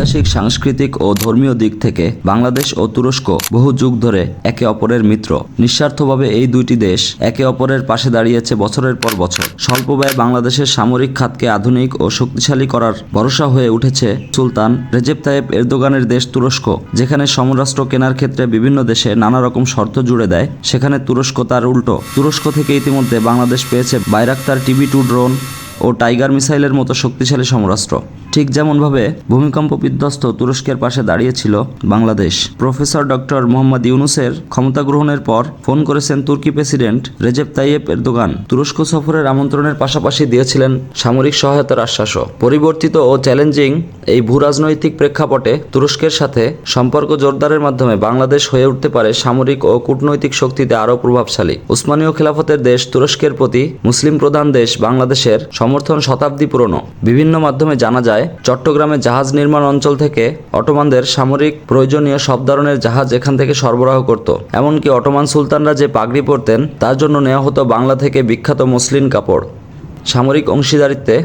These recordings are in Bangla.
ঐতিহাসিক, সাংস্কৃতিক ও ধর্মীয় দিক থেকে বাংলাদেশ ও তুরস্ক বহু যুগ ধরে একে অপরের মিত্র। নিঃস্বার্থভাবে এই দুইটি দেশ একে অপরের পাশে দাঁড়িয়েছে বছরের পর বছর। স্বল্প ব্যয়ে বাংলাদেশের সামরিক খাতকে আধুনিক ও শক্তিশালী করার ভরসা হয়ে উঠেছে সুলতান রেজেপ তাইয়েব এরদোগানের দেশ তুরস্ক, যেখানে সমরাষ্ট্র কেনার ক্ষেত্রে বিভিন্ন দেশে নানা রকম শর্ত জুড়ে দেয়। সেখানে তুরস্ক তার উল্টো। তুরস্ক থেকে ইতিমধ্যে বাংলাদেশ পেয়েছে বাইরাক্তার টিভি টু ড্রোন ও টাইগার মিসাইলের মতো শক্তিশালী সমরাস্ত্র ঠিক যেমনভাবে ভূমিকম্প বিধ্বস্ত তুরস্কের পাশে দাঁড়িয়েছিল বাংলাদেশ। প্রফেসর ডক্টর মোহাম্মদ ইউনুসের ক্ষমতা গ্রহণের পর ফোন করেছেন তুর্কি প্রেসিডেন্ট রেজেব তাইয়েব এরদোগান। তুরস্ক সফরের আমন্ত্রণের পাশাপাশি দিয়েছিলেন সামরিক সহায়তার আশ্বাসও। পরিবর্তিত ও চ্যালেঞ্জিং এই ভূরাজনৈতিক প্রেক্ষাপটে তুরস্কের সাথে সম্পর্ক জোরদারের মাধ্যমে বাংলাদেশ হয়ে উঠতে পারে সামরিক ও কূটনৈতিক শক্তিতে আরও প্রভাবশালী। উসমানীয় খেলাফতের দেশ তুরস্কের প্রতি মুসলিম প্রধান দেশ বাংলাদেশের সমর্থন শতাব্দী পুরনো। বিভিন্ন মাধ্যমে জানা যায়, চট্টগ্রামে জাহাজ নির্মাণ অঞ্চল থেকে অটোমানদের সামরিক প্রয়োজনীয় সব ধরনের জাহাজ এখান থেকে সরবরাহ করত। এমনকি অটোমান সুলতানরা যে পাগড়ি পরতেন, তার জন্য নেওয়া হতো বাংলা থেকে বিখ্যাত মসলিন কাপড়। সামরিক অংশীদারিত্বে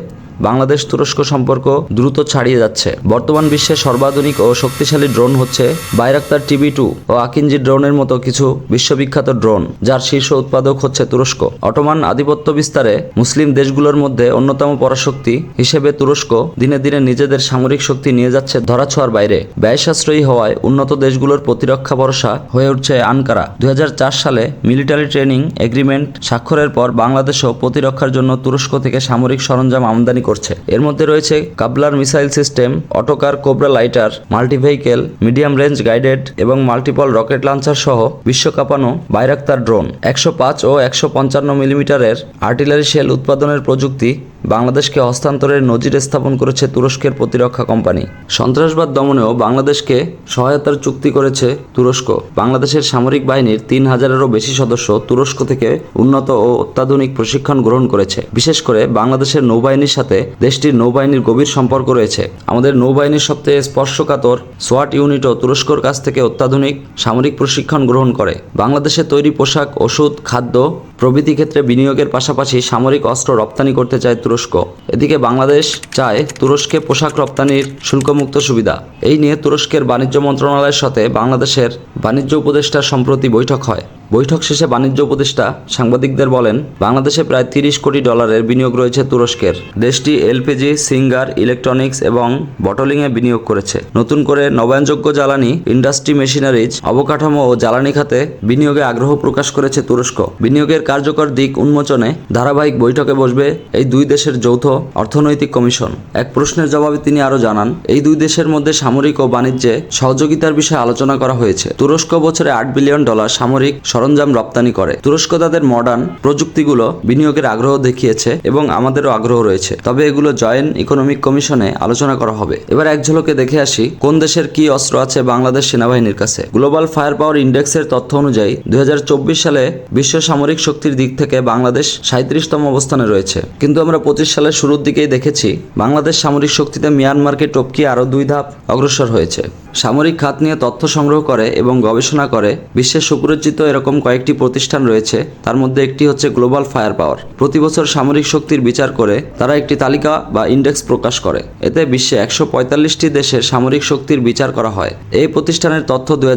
বাংলাদেশ তুরস্ক সম্পর্ক দ্রুত ছাড়িয়ে যাচ্ছে। বর্তমান বিশ্বে সর্বাধুনিক ও শক্তিশালী ড্রোন হচ্ছে বাইরাক্তার টিভি টু ও আকিনজি ড্রোনের মতো কিছু বিশ্ববিখ্যাত ড্রোন, যার শীর্ষ উৎপাদক হচ্ছে তুরস্ক। অটোমান আধিপত্য বিস্তারে মুসলিম দেশগুলোর মধ্যে অন্যতম পরাশক্তি হিসেবে তুরস্ক দিনে দিনে নিজেদের সামরিক শক্তি নিয়ে যাচ্ছে ধরাছোঁয়ার বাইরে। ব্যয় সাশ্রয়ী হওয়ায় উন্নত দেশগুলোর প্রতিরক্ষা ভরসা হয়ে উঠছে আনকারা। দুই হাজার চার সালে মিলিটারি ট্রেনিং এগ্রিমেন্ট স্বাক্ষরের পর বাংলাদেশও প্রতিরক্ষার জন্য তুরস্ক থেকে সামরিক সরঞ্জাম আমদানি করছে। এর মধ্যে রয়েছে cobbler missile system, Otokar Cobra lighter multi vehicle medium range guided এবং মাল্টিপল রকেট লঞ্চার সহ বিশ্ব কাঁপানো বাইরাক্তার ড্রোন। একশো পাঁচ ও একশো পঞ্চান্ন মিলিমিটারের আর্টিলারি শেল উৎপাদনের প্রযুক্তি বাংলাদেশকে হস্তান্তরের নজির স্থাপন করেছে তুরস্কের প্রতিরক্ষা কোম্পানি। সন্ত্রাসবাদ দমনেও বাংলাদেশকে সহায়তার চুক্তি করেছে তুরস্ক। বাংলাদেশের সামরিক বাহিনীর তিন হাজারেরও বেশি সদস্য তুরস্ক থেকে উন্নত ও অত্যাধুনিক প্রশিক্ষণ গ্রহণ করেছে। বিশেষ করে বাংলাদেশের নৌবাহিনীর সাথে দেশটির নৌবাহিনীর গভীর সম্পর্ক রয়েছে। আমাদের নৌবাহিনীর সবচেয়ে স্পর্শকাতর সোয়াট ইউনিটও তুরস্কর কাছ থেকে অত্যাধুনিক সামরিক প্রশিক্ষণ গ্রহণ করে। বাংলাদেশে তৈরি পোশাক, ওষুধ, খাদ্য প্রভৃতি ক্ষেত্রে বিনিয়োগের পাশাপাশি সামরিক অস্ত্র রপ্তানি করতে চায় তুরস্ক। এদিকে বাংলাদেশ চায় তুরস্কে পোশাক রপ্তানির শুল্কমুক্ত সুবিধা। এই নিয়ে তুরস্কের বাণিজ্য মন্ত্রণালয়ের সাথে বাংলাদেশের বাণিজ্য উপদেষ্টার সম্প্রতি বৈঠক হয়। বৈঠক শেষে বাণিজ্য উপদেষ্টা সাংবাদিকদের বলেন, বাংলাদেশে প্রায় তিরিশ কোটি ডলারের বিনিয়োগ রয়েছে তুরস্কের। দেশটি এলপিজি, সিঙ্গার, ইলেকট্রনিক্স এবং বটলিংয়ে বিনিয়োগ করেছে। নতুন করে নবায়নযোগ্য জ্বালানি, ইন্ডাস্ট্রি মেশিনারিজ, অবকাঠামো ও জ্বালানি খাতে বিনিয়োগে আগ্রহ প্রকাশ করেছে তুরস্ক। বিনিয়োগের কার্যকর দিক উন্মোচনে ধারাবাহিক বৈঠকে বসবে এই দুই দেশের যৌথ অর্থনৈতিক কমিশন। এক প্রশ্নের জবাবে তিনি আরও জানান, এই দুই দেশের মধ্যে সামরিক ও বাণিজ্যে সহযোগিতার বিষয়ে আলোচনা করা হয়েছে। তুরস্ক বছরে আট বিলিয়ন ডলার সামরিক সরঞ্জাম রপ্তানি করে। তুরস্ক তাদের মডার্ন প্রযুক্তিগুলো বিনিয়োগের আগ্রহ দেখিয়েছে এবং আমাদেরও আগ্রহ রয়েছে। তবে এগুলো জয়েন্ট ইকোনমিক কমিশনে আলোচনা করা হবে। এবার এক ঝলকে দেখে আসি কোন দেশের কি অস্ত্র আছে বাংলাদেশ সেনাবাহিনীর কাছে। গ্লোবাল ফায়ার পাওয়ার ইন্ডেক্সের তথ্য অনুযায়ী, দুই সালে বিশ্ব সামরিক শক্তির দিক থেকে বাংলাদেশ সাঁত্রিশতম অবস্থানে রয়েছে। কিন্তু আমরা পঁচিশ সালের শুরুর দিকেই দেখেছি, বাংলাদেশ সামরিক শক্তিতে মিয়ানমারকে টপকে আরও দুই ধাপ অগ্রসর হয়েছে। সামরিক খাত নিয়ে তথ্য সংগ্রহ করে এবং গবেষণা করে বিশ্বের সুপরিচিত এরকম কয়েকটি প্রতিষ্ঠান রয়েছে, তার মধ্যে একটি হচ্ছে গ্লোবাল ফায়ার পাওয়ার প্রতি বছর সামরিক শক্তির বিচার করে তারা একটি তালিকা বা ইন্ডেক্স প্রকাশ করে। এতে বিশ্বে একশো পঁয়তাল্লিশটি দেশের সামরিক শক্তির বিচার করা হয়। এই প্রতিষ্ঠানের তথ্য দুই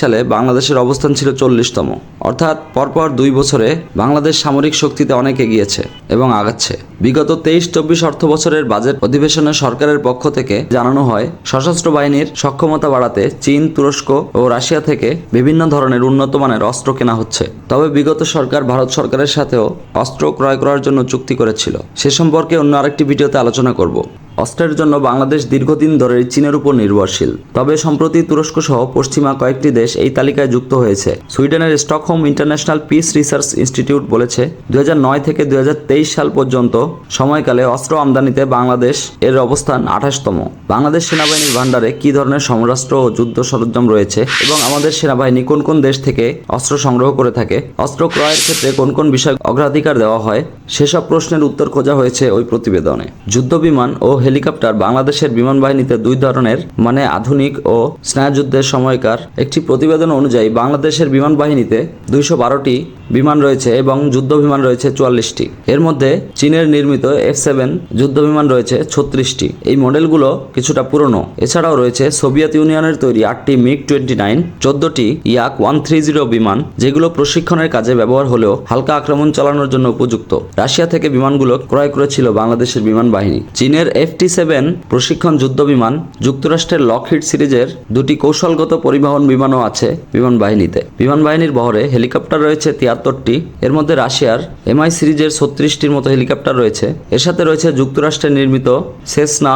সালে বাংলাদেশের অবস্থান ছিল চল্লিশতম। অর্থাৎ পরপর দুই বছরে বাংলাদেশ সামরিক শক্তিতে অনেক এগিয়েছে এবং আগাচ্ছে। বিগত তেইশ চব্বিশ অর্থ বছরের বাজেট অধিবেশনে সরকারের পক্ষ থেকে জানানো হয়, সশস্ত্র বাহিনীর সক্ষমতা বাড়াতে চীন, তুরস্ক ও রাশিয়া থেকে বিভিন্ন ধরনের উন্নত মানের অস্ত্র কেনা হচ্ছে। তবে বিগত সরকার ভারত সরকারের সাথেও অস্ত্র ক্রয় করার জন্য চুক্তি করেছিল। সে সম্পর্কে অন্য আরেকটি ভিডিওতে আলোচনা করব। অস্ত্রের জন্য বাংলাদেশ দীর্ঘদিন ধরে চীনের উপর নির্ভরশীল। তবে সম্প্রতি তুরস্ক সহ পশ্চিমা কয়েকটি দেশ এই তালিকায় যুক্ত হয়েছে। সুইডেনের Stockholm International Peace Research Institute বলেছে, দুই হাজার নয় থেকে দুই হাজার তেইশ সাল পর্যন্ত সময়কালে অস্ত্র আমদানিতে বাংলাদেশ এর অবস্থান আঠাশতম। বাংলাদেশ সেনাবাহিনীর ভান্ডারে কি ধরনের সমরাস্ত্র ও যুদ্ধ সরঞ্জাম রয়েছে এবং আমাদের সেনাবাহিনী কোন কোন দেশ থেকে অস্ত্র সংগ্রহ করে থাকে, অস্ত্র ক্রয়ের ক্ষেত্রে কোন কোন বিষয় অগ্রাধিকার দেওয়া হয়, সেসব প্রশ্নের উত্তর খোঁজা হয়েছে ওই প্রতিবেদনে। যুদ্ধ বিমান ও হেলিকপ্টার বাংলাদেশের বিমান বাহিনীতে দুই ধরনের মানে আধুনিক ও স্নায়ুযুদ্ধের সময়কার একটি প্রতিবেদন অনুযায়ী বাংলাদেশের বিমান বাহিনীতে দুইশো বারোটি বিমান রয়েছে এবং যুদ্ধ বিমান রয়েছে চুয়াল্লিশটি। এর মধ্যে চীনের নির্মিত এফ সেভেন যুদ্ধ বিমান রয়েছে ছত্রিশটি। এই মডেলগুলো কিছুটা পুরনো। এছাড়াও রয়েছে সোভিয়েত ইউনিয়নের তৈরি আটটি মিগ টোয়েন্টি নাইন, চোদ্দটি ইয়াক ওয়ান থ্রি জিরো বিমান, যেগুলো প্রশিক্ষণের কাজে ব্যবহার হলেও হালকা আক্রমণ চালানোর জন্য উপযুক্ত। রাশিয়া থেকে বিমানগুলো ক্রয় করেছিল বাংলাদেশের বিমান বাহিনী চীনের এফ টি সেভেন প্রশিক্ষণ যুদ্ধ বিমান যুক্তরাষ্ট্রের লকহিড সিরিজের দুটি কৌশলগত পরিবহন বিমানও আছে বিমান বাহিনীতে বিমান বাহিনীর বহরে হেলিকপ্টার রয়েছে তিয়াত্তরটি, এর মধ্যে রাশিয়ার এমআই সিরিজের ছত্রিশটির মতো হেলিকপ্টার রয়েছে। এর সাথে রয়েছে যুক্তরাষ্ট্রের নির্মিত সেসনা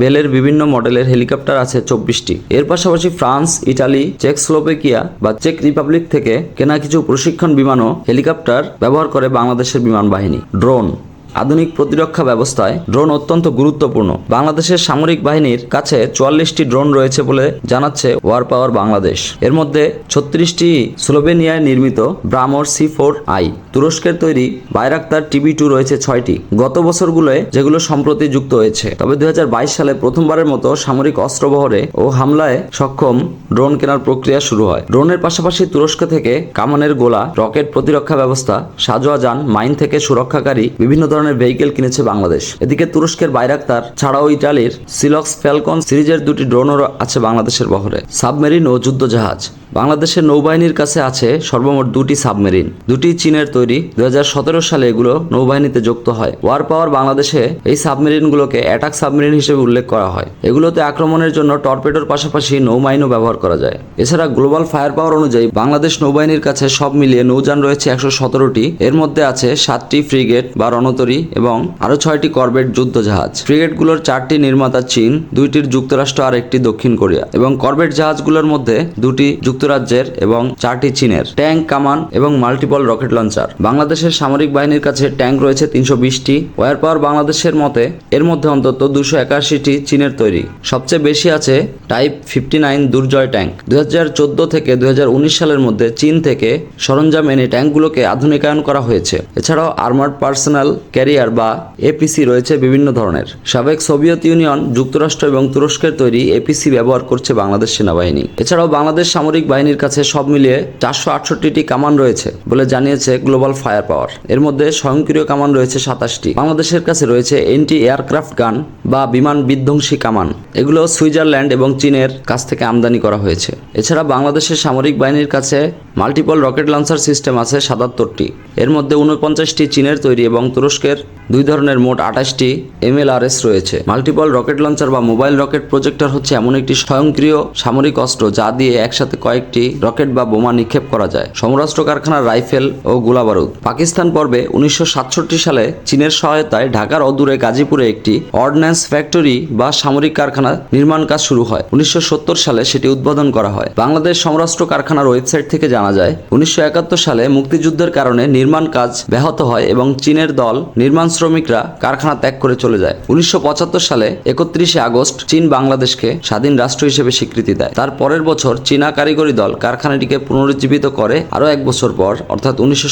বেলের বিভিন্ন মডেলের হেলিকপ্টার আছে চব্বিশটি। এর পাশাপাশি ফ্রান্স, ইটালি চেকস্লোভেকিয়া বা চেক রিপাবলিক থেকে কেনা কিছু প্রশিক্ষণ বিমানও হেলিকপ্টার ব্যবহার করে বাংলাদেশের বিমান বাহিনী ড্রোন আধুনিক প্রতিরক্ষা ব্যবস্থায় ড্রোন অত্যন্ত গুরুত্বপূর্ণ। বাংলাদেশের সামরিক বাহিনীর কাছে চুয়াল্লিশটি ড্রোন রয়েছে বলে জানাচ্ছে ওয়ার পাওয়ার বাংলাদেশ। এর মধ্যে ছত্রিশটি স্লোভেনিয়ায় নির্মিত ব্রামর সি ফোর আই। তুরস্কের তৈরি বাইরাক্তার টিভি টু রয়েছে ছয়টি। গত বছরগুলোয় যেগুলো সম্প্রতি যুক্ত হয়েছে। তবে দুই হাজার বাইশ সালে প্রথমবারের মতো সামরিক অস্ত্রবহরে ও হামলায় সক্ষম ড্রোন কেনার প্রক্রিয়া শুরু হয়। ড্রোনের পাশাপাশি তুরস্ক থেকে কামানের গোলা, রকেট প্রতিরক্ষা ব্যবস্থা সাজোয়া যান মাইন থেকে সুরক্ষাকারী বিভিন্ন ধরনের ভেহিকেল কিনেছে বাংলাদেশ। এদিকে তুরস্কের বাইরাক্তার ছাড়াও ইটালির সিলক্স ফ্যালকন সিরিজের দুটি ড্রোনও আছে বাংলাদেশের বহরে, সাবমেরিন ও যুদ্ধজাহাজ। বাংলাদেশের নৌবাহিনীর কাছে আছে সর্বমোট দুটি সাবমেরিন। দুটি চীনের তৈরি। দুই হাজার সতেরো সালে এগুলো নৌবাহিনীতে যুক্ত হয়। ওয়ার পাওয়ার বাংলাদেশে এই সাবমেরিনগুলোকে অ্যাটাক সাবমেরিন হিসেবে উল্লেখ করা হয়। এগুলোতে আক্রমণের জন্য টর্পেডোর পাশাপাশি নৌমাইনও ব্যবহার করা যায়। এছাড়া গ্লোবাল ফায়ার পাওয়ার অনুযায়ী বাংলাদেশ নৌবাহিনীর কাছে সব মিলিয়ে নৌযান রয়েছে একশো সতেরোটি। এর মধ্যে আছে সাতটি ফ্রিগেট বা রণতরী এবং আরও ছয়টি করবেট যুদ্ধ জাহাজ ফ্রিগেটগুলোর চারটি নির্মাতা চীন, দুইটির যুক্তরাষ্ট্র আর একটি দক্ষিণ কোরিয়া এবং করবেট জাহাজগুলোর মধ্যে দুটি যুক্তরাজ্যের এবং চারটি চীনের। ট্যাঙ্ক কামান এবং মাল্টিপল রকেট লঞ্চার। বাংলাদেশের সামরিক বাহিনীর কাছে ট্যাঙ্ক রয়েছে তিনশো বিশটি। ওয়ার পাওয়ার বাংলাদেশের মতে এর মধ্যে অন্তত দুশো একাশিটি চীনের তৈরি। সবচেয়ে বেশি আছে type fifty nine Durjoy tank দুই হাজার চোদ্দ থেকে দুই হাজার উনিশ সালের মধ্যে চীন থেকে সরঞ্জাম এনে ট্যাঙ্কগুলোকে আধুনিকায়ন করা হয়েছে। এছাড়াও আর্মার্ড পার্সোনাল ক্যারিয়ার বা এপিসি রয়েছে বিভিন্ন ধরনের। সাবেক সোভিয়েত ইউনিয়ন, যুক্তরাষ্ট্র এবং তুরস্কের তৈরি এপিসি ব্যবহার করছে বাংলাদেশ সেনাবাহিনী। এছাড়াও বাংলাদেশ সামরিক বাহিনীর কাছে সব মিলিয়ে চারশো আটষট্টিটি কামান রয়েছে বলে জানিয়েছে গ্লোবাল ফায়ার পাওয়ার। এর মধ্যে স্বয়ংক্রিয় কামান রয়েছে সাতাশটি। বাংলাদেশের কাছে রয়েছে এন্টি এয়ারক্রাফট গান বা বিমান বিধ্বংসী কামান। এগুলো সুইজারল্যান্ড এবং চীনের কাছ থেকে আমদানি করা হয়েছে। এছাড়া বাংলাদেশের সামরিক বাহিনীর কাছে মাল্টিপল রকেট লঞ্চার সিস্টেম আছে সাতাত্তরটি। এর মধ্যে উনপঞ্চাশটি চীনের তৈরি এবং তুরস্কের দুই ধরনের মোট আঠাশটি এমএলআরএস রয়েছে। মাল্টিপল রকেট লঞ্চার বা মোবাইল রকেট প্রজেক্টর হচ্ছে এমন একটি স্বয়ংক্রিয় সামরিক অস্ত্র যা দিয়ে একসাথে কয়েকটি রকেট বা বোমা নিক্ষেপ করা যায়। সমরাষ্ট্র কারখানার রাইফেল ও গোলাবারুদ। পাকিস্তান পর্বে উনিশশো সাতষট্টি সালে চীনের সহায়তায় ঢাকার অদূরে গাজীপুরে একটি অর্ডিন্যান্স ফ্যাক্টরি বা সামরিক কারখানা নির্মাণ কাজ শুরু হয়। উনিশশো সত্তর সালে সেটি উদ্বোধন করা হয়। বাংলাদেশ সমরাষ্ট্র কারখানার ওয়েবসাইট থেকে জানা যায়, উনিশশো একাত্তর সালে মুক্তিযুদ্ধের কারণে নির্মাণ কাজ ব্যাহত হয় এবং চীনের দল নির্মাণ শ্রমিকরা কারখানা ত্যাগ করে চলে যায়। উনিশশো পঁচাত্তর সালে একত্রিশে আগস্ট চীন বাংলাদেশকে স্বাধীন রাষ্ট্র হিসেবে স্বীকৃতি দেয়। তার পরের বছর চীনা কারিগরি দল কারখানাটিকে পুনরুজ্জীবিত করে আরও এক বছর পর, অর্থাৎ উনিশশো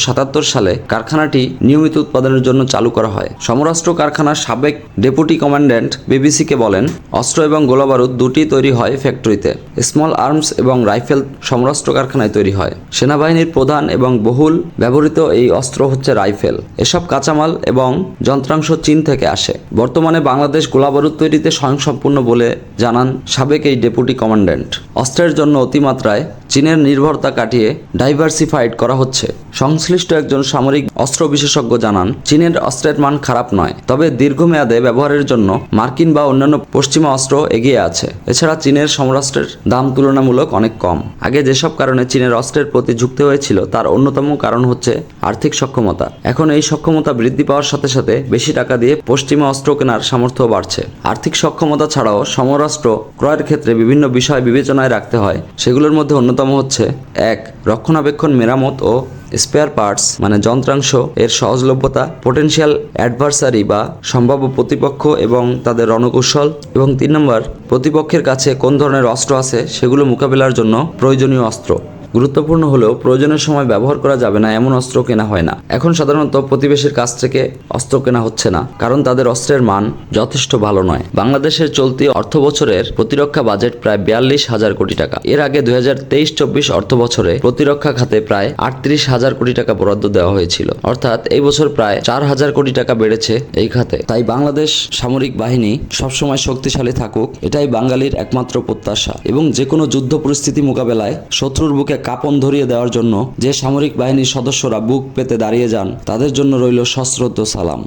সালে কারখানাটি নিয়মিত উৎপাদনের জন্য চালু করা হয়। সমরাষ্ট্র কারখানার সাবেক ডেপুটি কমান্ড্যান্ট বিবিসিকে বলেন, অস্ত্র এবং গোলাবারুদ দুটি তৈরি হয় ফ্যাক্টরিতে। স্মল আর্মস এবং রাইফেল সমরাষ্ট্র কারখানায় তৈরি হয়। সেনাবাহিনীর প্রধান এবং বহুল ব্যবহৃত এই অস্ত্র হচ্ছে রাইফেল। এসব কাঁচামাল এবং যন্ত্রাংশ চীন থেকে আসে। বর্তমানে বাংলাদেশ গোলাবারুদ তৈরিতে স্বয়ংসম্পূর্ণ বলে জানান সাবেক এই ডেপুটি কমান্ড্যান্ট। অস্ত্রের জন্য অতিমাত্রায় চীনের নির্ভরতা কাটিয়ে ডাইভার্সিফাইড করা হচ্ছে। সংশ্লিষ্ট একজন সামরিক অস্ত্র বিশেষজ্ঞ জানান, চীনের অস্ত্রের মান খারাপ নয়, তবে দীর্ঘমেয়াদে ব্যবহারের জন্য মার্কিন বা অন্যান্য পশ্চিমা অস্ত্র এগিয়ে আছে। এছাড়া চীনের সমরাস্ত্রের দাম তুলনামূলক অনেক কম। আগে যেসব কারণে চীনের অস্ত্রের প্রতি ঝুঁকতে হয়েছিল, তার অন্যতম কারণ হচ্ছে আর্থিক সক্ষমতা। এখন এই সক্ষমতা বৃদ্ধি পাওয়ার সাথে সাথে বেশি টাকা দিয়ে পশ্চিমা অস্ত্র কেনার সামর্থ্য বাড়ছে। আর্থিক সক্ষমতা ছাড়াও সমরাস্ত্র ক্রয়ের ক্ষেত্রে বিভিন্ন বিষয় বিবেচনায় রাখতে হয়। সেগুলোর মধ্যে অন্যতম হচ্ছে, এক, রক্ষণাবেক্ষণ মেরামত ও স্পেয়ার পার্টস মানে যন্ত্রাংশ, এর সহজলভ্যতা পোটেনশিয়াল অ্যাডভার্সারি বা সম্ভাব্য প্রতিপক্ষ এবং তাদের রণকৌশল এবং তিন নম্বর, প্রতিপক্ষের কাছে কোন ধরনের অস্ত্র আছে সেগুলো মোকাবেলার জন্য প্রয়োজনীয় অস্ত্র। গুরুত্বপূর্ণ হলেও প্রয়োজনের সময় ব্যবহার করা যাবে না, এমন অস্ত্র কেনা হয় না। এখন সাধারণত প্রতিবেশীর কাছ থেকে অস্ত্র কেনা হচ্ছে না, কারণ তাদের অস্ত্রের মান যথেষ্ট ভালো নয়। বাংলাদেশের চলতি অর্থ বছরের প্রতিরক্ষা বাজেট প্রায় বিয়াল্লিশ হাজার কোটি টাকা। এর আগে দুই হাজার তেইশ চব্বিশ অর্থ বছরে প্রতিরক্ষা খাতে প্রায় আটত্রিশ হাজার কোটি টাকা বরাদ্দ দেওয়া হয়েছিল। অর্থাৎ এই বছর প্রায় চার হাজার কোটি টাকা বেড়েছে এই খাতে। তাই বাংলাদেশ সামরিক বাহিনী সবসময় শক্তিশালী থাকুক, এটাই বাঙালির একমাত্র প্রত্যাশা। এবং যে কোনো যুদ্ধ পরিস্থিতি মোকাবেলায় শত্রুর বুকে কাপন ধরিয়ে দেওয়ার জন্য যে সামরিক বাহিনীর সদস্যরা বুক পেতে দাঁড়িয়ে যান, তাদের জন্য রইল সশ্রদ্ধ সালাম।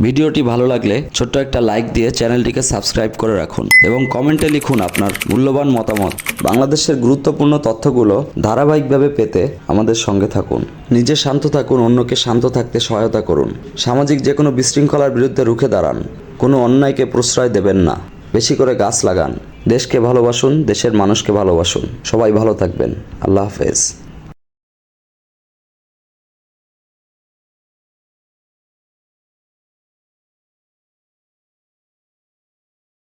ভিডিওটি ভালো লাগলে ছোট্ট একটা লাইক দিয়ে চ্যানেলটিকে সাবস্ক্রাইব করে রাখুন এবং কমেন্টে লিখুন আপনার মূল্যবান মতামত। বাংলাদেশের গুরুত্বপূর্ণ তথ্যগুলো ধারাবাহিকভাবে পেতে আমাদের সঙ্গে থাকুন। নিজে শান্ত থাকুন, অন্যকে শান্ত থাকতে সহায়তা করুন। সামাজিক যে কোনো বিশৃঙ্খলার বিরুদ্ধে রুখে দাঁড়ান। কোনো অন্যায়কে প্রশ্রয় দেবেন না। বেশি করে গাছ লাগান। দেশকে ভালোবাসুন দেশের মানুষকে ভালোবাসুন। সবাই ভালো থাকবেন। আল্লাহ হাফেজ।